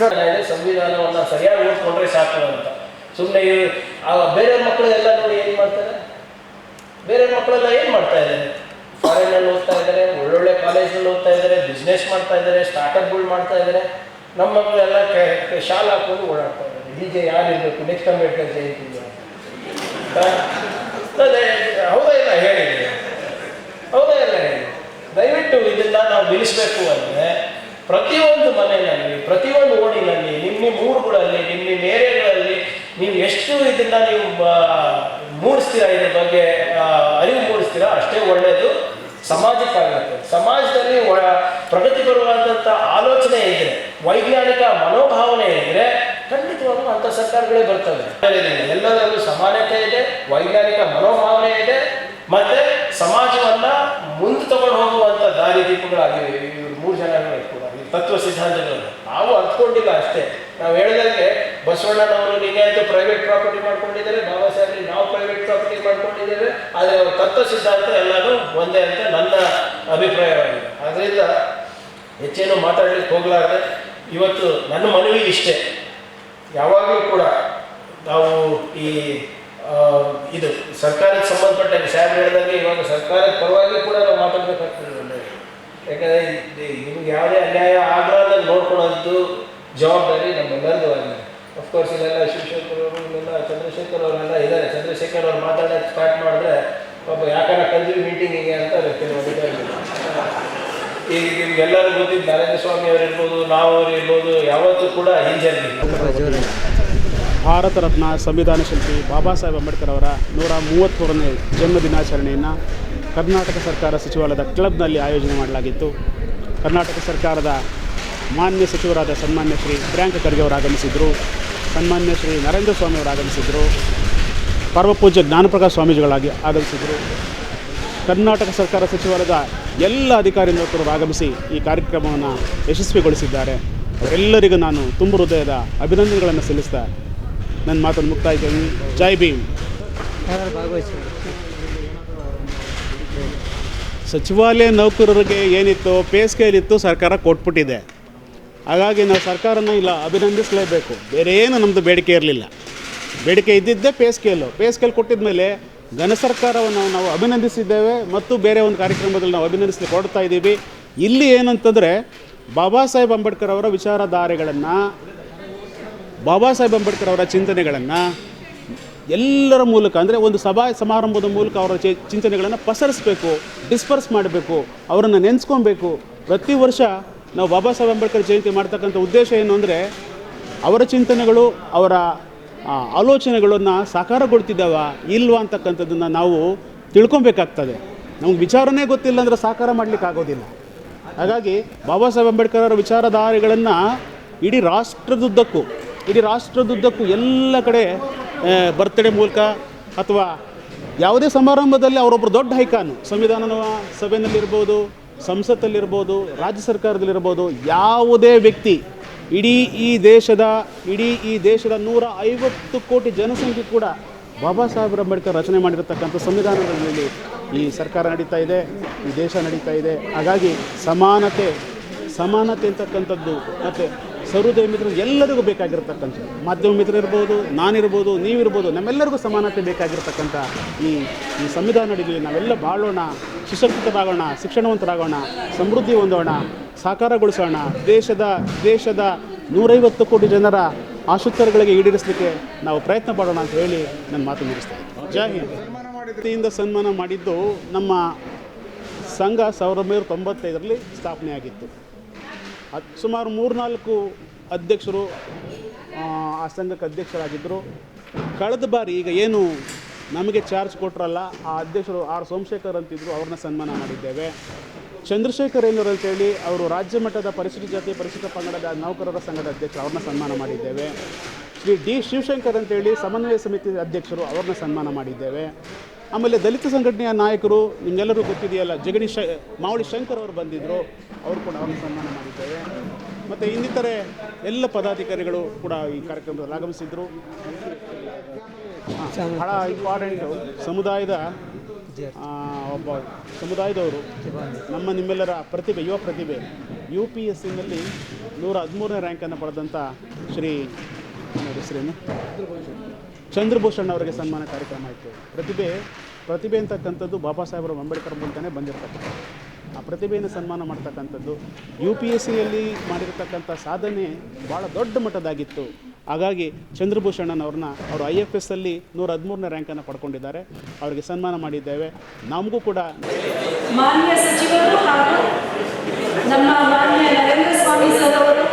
Sir ಸಂವಿಧಾನವನ್ನು ಸರಿಯಾಗಿ ಓದ್ಕೊಂಡ್ರೆ ಸಾಕು ಅಂತ. ಸುಮ್ಮನೆ ಬೇರೆ ಮಕ್ಕಳು ಎಲ್ಲ ನೋಡಿ ಏನು ಮಾಡ್ತಾರೆ? ಬೇರೆ ಮಕ್ಕಳೆಲ್ಲ ಏನು ಮಾಡ್ತಾ ಇದ್ದಾರೆ? ಫಾರಿನ್ ಅಲ್ಲಿ ಓದ್ತಾ ಇದ್ದಾರೆ, ಒಳ್ಳೊಳ್ಳೆ ಕಾಲೇಜಲ್ಲಿ ಓದ್ತಾ ಇದ್ದಾರೆ ಬಿಸ್ನೆಸ್ ಮಾಡ್ತಾ ಇದ್ದಾರೆ ಸ್ಟಾರ್ಟಪ್ಗಳು ಮಾಡ್ತಾ ಇದ್ದಾರೆ. ನಮ್ಮ ಮಕ್ಕಳೆಲ್ಲ ಶಾಲೆ ಹಾಕೊಂಡು ಓಡಾಡ್ತಾ ಇದ್ದಾರೆ. ಹೀಗೆ ಯಾರಿರಬೇಕು? ನೆಕ್ಸ್ಟ್ ಅಂಬೇಡ್ಕರ್ ಜಯಂತಿ ಹೌದಾ ಇಲ್ಲ ಹೇಳಿ ಹೌದಾ ಇಲ್ಲ ಹೇಳಿ ದಯವಿಟ್ಟು ಇದನ್ನ ನಾವು ನಿಲ್ಲಿಸ್ಬೇಕು ಅಂದ್ರೆ ಪ್ರತಿಯೊಂದು ಮನೆಯಲ್ಲಿ, ಪ್ರತಿಯೊಂದು ಓಣಿನಲ್ಲಿ ನಿಮ್ಮ ಊರುಗಳಲ್ಲಿ ನಿಮ್ಮ ನಿಮ್ಮ ಏರಿಯಾಗಳಲ್ಲಿ ನೀವು ಎಷ್ಟು ಇದನ್ನ ನೀವು ಮೂಡಿಸ್ತೀರಾ ಇದ್ರ ಬಗ್ಗೆ ಅರಿವು ಮೂಡಿಸ್ತೀರಾ, ಅಷ್ಟೇ ಒಳ್ಳೆಯದು ಸಮಾಜಕ್ಕಾಗುತ್ತೆ. ಸಮಾಜದಲ್ಲಿ ಒಳ- ಬರುವಂಥ ಆಲೋಚನೆ ಇದ್ರೆ, ವೈಜ್ಞಾನಿಕ ಮನೋಭಾವನೆ ಇದ್ರೆ ಖಂಡಿತವಾಗ್ಲೂ ಅಂತ ಸರ್ಕಾರಗಳೇ ಬರ್ತವೆ. ಎಲ್ಲದರಲ್ಲೂ ಸಮಾನತೆ ಇದೆ, ವೈಜ್ಞಾನಿಕ ಮನೋಭಾವನೆ ಇದೆ, ಮತ್ತೆ ಸಮಾಜವನ್ನ ಮುಂದೆ ತಗೊಂಡು ಹೋಗುವಂತ ದಾರಿ ದೀಪಗಳಾಗಿವೆ. ಇವರು ಮೂರು ಜನಗಳು ತತ್ವ ಸಿದ್ಧಾಂತಗಳು. ನಾವು ಅರ್ಥಕೊಂಡಿಲ್ಲ ಅಷ್ಟೇ. ನಾವು ಹೇಳಿದಂಗೆ ಬಸವಣ್ಣನವರು ನಿನ್ನೆ ಪ್ರೈವೇಟ್ ಪ್ರಾಪರ್ಟಿ ಮಾಡ್ಕೊಂಡಿದ್ದಾರೆ, ಬಾಬಾ ಸಾಹೇಬ್ ನಾವು ಪ್ರೈವೇಟ್ ಪ್ರಾಪರ್ಟಿ ಮಾಡ್ಕೊಂಡಿದ್ದೇವೆ, ಆದರೆ ತತ್ವ ಸಿದ್ಧಾಂತ ಎಲ್ಲರೂ ಒಂದೇ ಅಂತ ನನ್ನ ಅಭಿಪ್ರಾಯವಾಗಿದೆ. ಆದ್ದರಿಂದ ಹೆಚ್ಚೇನು ಮಾತಾಡಲಿಕ್ಕೆ ಹೋಗ್ಲಾರ್ದೆ, ಇವತ್ತು ನನ್ನ ಮನವಿ ಇಷ್ಟೇ. ಯಾವಾಗಲೂ ಕೂಡ ನಾವು ಈ ಇದು ಸರ್ಕಾರಕ್ಕೆ ಸಂಬಂಧಪಟ್ಟ ಸಾಹೇಬ್ ಹೇಳಿದಂಗೆ ಇವಾಗ ಸರ್ಕಾರದ ಪರವಾಗಿ ಕೂಡ ಯಾಕಂದರೆ ನಿಮ್ಗೆ ಯಾವುದೇ ಅನ್ಯಾಯ ಆಗಲಾರ್ದ ನೋಡ್ಕೊಳ್ಳೋದು ಜವಾಬ್ದಾರಿ ನಮ್ಮೆಲ್ಲರದು ಆಗಿದೆ. ಅಫ್ಕೋರ್ಸ್ ಇಲ್ಲೆಲ್ಲ ಶಿವಶಂಕರ್ ಅವರು, ಇಲ್ಲೆಲ್ಲ ಚಂದ್ರಶೇಖರ್ ಅವರೆಲ್ಲ ಇದ್ದಾರೆ. ಚಂದ್ರಶೇಖರ್ ಅವ್ರು ಮಾತಾಡೋಕ್ಕೆ ಸ್ಟಾರ್ಟ್ ಮಾಡಿದ್ರೆ ಪಾಪ ಯಾಕಂದ್ರೆ ಮೀಟಿಂಗ್ ಮೀಟಿಂಗಿಗೆ ಅಂತ ವ್ಯಕ್ತಿ ಈಗ ನಿಮ್ಗೆಲ್ಲರೂ ಗೊತ್ತಿದ್ದು ನರೇಂದ್ರ ಸ್ವಾಮಿ ಅವರು ಇರ್ಬೋದು, ನಾವು ಅವರು ಇರ್ಬೋದು, ಯಾವತ್ತೂ ಕೂಡ ಹಿಂಜಲ್ಲಿ ಭಾರತ ರತ್ನ ಸಂವಿಧಾನ ಶಿಲ್ಪಿ ಬಾಬಾ ಸಾಹೇಬ್ ಅಂಬೇಡ್ಕರ್ ಅವರ ನೂರ ಮೂವತ್ತ್ಮೂರನೇ ಜನ್ಮ ದಿನಾಚರಣೆಯನ್ನು ಕರ್ನಾಟಕ ಸರ್ಕಾರ ಸಚಿವಾಲಯದ ಕ್ಲಬ್ನಲ್ಲಿ ಆಯೋಜನೆ ಮಾಡಲಾಗಿತ್ತು. ಕರ್ನಾಟಕ ಸರ್ಕಾರದ ಮಾನ್ಯ ಸಚಿವರಾದ ಸನ್ಮಾನ್ಯ ಶ್ರೀ ಪ್ರಿಯಾಂಕ ಖರ್ಗೆ ಅವರು ಆಗಮಿಸಿದರು. ಸನ್ಮಾನ್ಯ ಶ್ರೀ ನರೇಂದ್ರ ಸ್ವಾಮಿ ಅವರು ಆಗಮಿಸಿದರು. ಪರ್ವಪೂಜ್ಯ ಜ್ಞಾನಪ್ರಕಾಶ ಸ್ವಾಮೀಜಿಗಳಾಗಿ ಆಗಮಿಸಿದರು. ಕರ್ನಾಟಕ ಸರ್ಕಾರ ಸಚಿವಾಲಯದ ಎಲ್ಲ ಅಧಿಕಾರಿ ನೌಕರರು ಆಗಮಿಸಿ ಈ ಕಾರ್ಯಕ್ರಮವನ್ನು ಯಶಸ್ವಿಗೊಳಿಸಿದ್ದಾರೆ. ಅವರೆಲ್ಲರಿಗೂ ನಾನು ತುಂಬ ಹೃದಯದ ಅಭಿನಂದನೆಗಳನ್ನು ಸಲ್ಲಿಸ್ತಾ ನನ್ನ ಮಾತನ್ನು ಮುಕ್ತಾಯಿದ್ದೇನೆ ಜೈ ಭೀಮ್. ಸಚಿವಾಲಯ ನೌಕರರಿಗೆ ಏನಿತ್ತು ಪೇ ಸ್ಕೇಲ್ ಇತ್ತು ಸರ್ಕಾರ ಕೊಟ್ಬಿಟ್ಟಿದೆ. ಹಾಗಾಗಿ ನಾವು ಸರ್ಕಾರನ ಇಲ್ಲ, ಅಭಿನಂದಿಸಲೇಬೇಕು. ಬೇರೆ ಏನು ನಮ್ಮದು ಬೇಡಿಕೆ ಇರಲಿಲ್ಲ. ಬೇಡಿಕೆ ಇದ್ದಿದ್ದೇ ಪೇ ಸ್ಕೇಲು ಪೇ ಸ್ಕೇಲ್ ಕೊಟ್ಟಿದ ಮೇಲೆ ಘನ ಸರ್ಕಾರವನ್ನು ನಾವು ಅಭಿನಂದಿಸಿದ್ದೇವೆ ಮತ್ತು ಬೇರೆ ಒಂದು ಕಾರ್ಯಕ್ರಮದಲ್ಲಿ ನಾವು ಅಭಿನಂದಿಸಲಿಕ್ಕೆ ಕೊಡ್ತಾ ಇದ್ದೀವಿ. ಇಲ್ಲಿ ಏನಂತಂದರೆ ಬಾಬಾ ಸಾಹೇಬ್ ಅಂಬೇಡ್ಕರ್ ಅವರ ವಿಚಾರಧಾರೆಗಳನ್ನು, ಬಾಬಾ ಸಾಹೇಬ್ ಅಂಬೇಡ್ಕರ್ ಅವರ ಚಿಂತನೆಗಳನ್ನು ಎಲ್ಲರ ಮೂಲಕ, ಅಂದರೆ ಒಂದು ಸಭಾ ಸಮಾರಂಭದ ಮೂಲಕ ಅವರ ಚಿ, ಚಿಂತನೆಗಳನ್ನು ಪಸರಿಸಬೇಕು ಡಿಸ್ಪರ್ಸ್ ಮಾಡಬೇಕು, ಅವರನ್ನು ನೆನೆಸ್ಕೊಬೇಕು. ಪ್ರತಿ ವರ್ಷ ನಾವು ಬಾಬಾ ಸಾಹೇಬ್ ಅಂಬೇಡ್ಕರ್ ಜಯಂತಿ ಮಾಡ್ತಕ್ಕಂಥ ಉದ್ದೇಶ ಏನು ಅಂದರೆ, ಅವರ ಚಿಂತನೆಗಳು, ಅವರ ಆಲೋಚನೆಗಳನ್ನು ಸಾಕಾರಗೊಳ್ತಿದ್ದಾವ ಇಲ್ವಾ ಅಂತಕ್ಕಂಥದ್ದನ್ನು ನಾವು ತಿಳ್ಕೊಬೇಕಾಗ್ತದೆ. ನಮ್ಗೆ ವಿಚಾರನೇ ಗೊತ್ತಿಲ್ಲ ಅಂದರೆ ಸಾಕಾರ ಮಾಡಲಿಕ್ಕೆ ಆಗೋದಿಲ್ಲ. ಹಾಗಾಗಿ ಬಾಬಾ ಸಾಹೇಬ್ ಅಂಬೇಡ್ಕರ್ ಅವರ ವಿಚಾರಧಾರೆಗಳನ್ನು ಇಡೀ ರಾಷ್ಟ್ರದುದ್ದಕ್ಕೂ ಇಡೀ ರಾಷ್ಟ್ರದುದ್ದಕ್ಕೂ ಎಲ್ಲ ಕಡೆ ಬರ್ತ್ಡೇ ಮೂಲಕ ಅಥವಾ ಯಾವುದೇ ಸಮಾರಂಭದಲ್ಲಿ ಅವರೊಬ್ಬರು ದೊಡ್ಡ ಹೈಕಾನು ಸಂವಿಧಾನ ಸಭೆಯಲ್ಲಿರ್ಬೋದು, ಸಂಸತ್ತಲ್ಲಿರ್ಬೋದು, ರಾಜ್ಯ ಸರ್ಕಾರದಲ್ಲಿರ್ಬೋದು, ಯಾವುದೇ ವ್ಯಕ್ತಿ ಇಡೀ ಈ ದೇಶದ, ಇಡೀ ಈ ದೇಶದ ನೂರ ಐವತ್ತು ಕೋಟಿ ಜನಸಂಖ್ಯೆ ಕೂಡ ಬಾಬಾ ಸಾಹೇಬ್ ಅಂಬೇಡ್ಕರ್ ರಚನೆ ಮಾಡಿರತಕ್ಕಂಥ ಸಂವಿಧಾನದಲ್ಲಿ ಈ ಸರ್ಕಾರ ನಡೀತಾ ಇದೆ, ಈ ದೇಶ ನಡೀತಾ ಇದೆ. ಹಾಗಾಗಿ ಸಮಾನತೆ ಸಮಾನತೆ ಅಂತಕ್ಕಂಥದ್ದು ಮತ್ತು ಸಹೃದಯ ಮಿತ್ರರು ಎಲ್ಲರಿಗೂ ಬೇಕಾಗಿರ್ತಕ್ಕಂಥ ಮಾಧ್ಯಮ ಮಿತ್ರ ಇರ್ಬೋದು, ನಾನಿರ್ಬೋದು, ನೀವಿರ್ಬೋದು, ನಮ್ಮೆಲ್ಲರಿಗೂ ಸಮಾನತೆ ಬೇಕಾಗಿರ್ತಕ್ಕಂಥ ಈ ಈ ಸಂವಿಧಾನ ಅಡಿಯಲ್ಲಿ ನಾವೆಲ್ಲ ಬಾಳೋಣ ಸುಸಂಸ್ಕೃತರಾಗೋಣ ಶಿಕ್ಷಣವಂತರಾಗೋಣ, ಸಮೃದ್ಧಿ ಹೊಂದೋಣ, ಸಾಕಾರಗೊಳಿಸೋಣ. ದೇಶದ ದೇಶದ ನೂರೈವತ್ತು ಕೋಟಿ ಜನರ ಆಶೋತ್ತರಗಳಿಗೆ ಈಡೇರಿಸಲಿಕ್ಕೆ ನಾವು ಪ್ರಯತ್ನ ಮಾಡೋಣ ಅಂತ ಹೇಳಿ ನನ್ನ ಮಾತು ಮುಗಿಸ್ತಾ ಜಾಹಿ ಹಿಂದ್. ಸನ್ಮಾನ ಮಾಡಿದ್ದು ನಮ್ಮ ಸಂಘ ಸಾವಿರದ ಒಂಬೈನೂರ ತೊಂಬತ್ತೈದರಲ್ಲಿ ಸ್ಥಾಪನೆಯಾಗಿತ್ತು. ಸುಮಾರು ಮೂರ್ನಾಲ್ಕು ಅಧ್ಯಕ್ಷರು ಆ, ಆ ಸಂಘಕ್ಕೆ ಅಧ್ಯಕ್ಷರಾಗಿದ್ದರು ಕಳೆದ ಬಾರಿ ಈಗ ಏನು ನಮಗೆ ಚಾರ್ಜ್ ಕೊಟ್ಟರಲ್ಲ ಆ ಅಧ್ಯಕ್ಷರು ಆರ್ ಸೋಮಶೇಖರ್ ಅಂತಿದ್ರು ಅವ್ರನ್ನ ಸನ್ಮಾನ ಮಾಡಿದ್ದೇವೆ. ಚಂದ್ರಶೇಖರ್ ಏನೂರು ಅಂತೇಳಿ ಅವರು ರಾಜ್ಯ ಮಟ್ಟದ ಪರಿಶಿಷ್ಟ ಜಾತಿ ಪರಿಶಿಷ್ಟ ಪಂಗಡದ ನೌಕರರ ಸಂಘದ ಅಧ್ಯಕ್ಷರು ಅವ್ರನ್ನ ಸನ್ಮಾನ ಮಾಡಿದ್ದೇವೆ. ಶ್ರೀ ಡಿ ಶಿವಶಂಕರ್ ಅಂತೇಳಿ ಸಮನ್ವಯ ಸಮಿತಿ ಅಧ್ಯಕ್ಷರು ಅವ್ರನ್ನ ಸನ್ಮಾನ ಮಾಡಿದ್ದೇವೆ. ಆಮೇಲೆ ದಲಿತ ಸಂಘಟನೆಯ ನಾಯಕರು ನಿಮ್ಗೆಲ್ಲರೂ ಗೊತ್ತಿದೆಯಲ್ಲ ಜಗಡಿ ಶ, ಮಾವಳಿ ಶಂಕರ್ ಅವರು ಬಂದಿದ್ದರು ಅವರು ಕೂಡ ಅವ್ರನ್ನ ಸನ್ಮಾನ ಮಾಡಿದ್ದೇವೆ ಮತ್ತು ಇನ್ನಿತರೆ ಎಲ್ಲ ಪದಾಧಿಕಾರಿಗಳು ಕೂಡ ಈ ಕಾರ್ಯಕ್ರಮದಲ್ಲಿ ಆಗಮಿಸಿದ್ರು. ಬಹಳ ಇಂಪಾರ್ಟೆಂಟು ಸಮುದಾಯದ ಒಬ್ಬ ಸಮುದಾಯದವರು, ನಮ್ಮ ನಿಮ್ಮೆಲ್ಲರ ಪ್ರತಿಭೆ, ಯುವ ಪ್ರತಿಭೆ ಯು ಪಿ ಎಸ್ ಸಿನಲ್ಲಿ ನೂರ ಹದಿಮೂರನೇ ರ್ಯಾಂಕನ್ನು ಪಡೆದಂಥ ಶ್ರೀ ಹೆಸರೇನು? ಚಂದ್ರಭೂಷಣ್ ಅವರಿಗೆ ಸನ್ಮಾನ ಕಾರ್ಯಕ್ರಮ ಆಯಿತು. ಪ್ರತಿಭೆ ಪ್ರತಿಭೆ ಅಂತಕ್ಕಂಥದ್ದು ಬಾಬಾ ಸಾಹೇಬರ ಅಂಬೇಡ್ಕರ್ ಮೂಲಕನೇ ಬಂದಿರತಕ್ಕಂಥದ್ದು. ಆ ಪ್ರತಿಭೆಯನ್ನು ಸನ್ಮಾನ ಮಾಡ್ತಕ್ಕಂಥದ್ದು ಯು ಪಿ ಎಸ್ ಸಿಯಲ್ಲಿ ಮಾಡಿರತಕ್ಕಂಥ ಸಾಧನೆ ಭಾಳ ದೊಡ್ಡ ಮಟ್ಟದಾಗಿತ್ತು. ಹಾಗಾಗಿ ಚಂದ್ರಭೂಷಣನ್ ಅವ್ರನ್ನ ಅವರು ಐ ಎಫ್ ಎಸ್ ಅಲ್ಲಿ ನೂರ ಹದಿಮೂರನೇ ರ್ಯಾಂಕನ್ನು ಪಡ್ಕೊಂಡಿದ್ದಾರೆ. ಅವರಿಗೆ ಸನ್ಮಾನ ಮಾಡಿದ್ದೇವೆ. ನಮಗೂ ಕೂಡ ಮಾನ್ಯ ಸಚಿವರು ಹಾಗೂ ನಮ್ಮ ಮಾನ್ಯ ನರೇಂದ್ರ ಸ್ವಾಮಿ ಸರ್ ಅವರು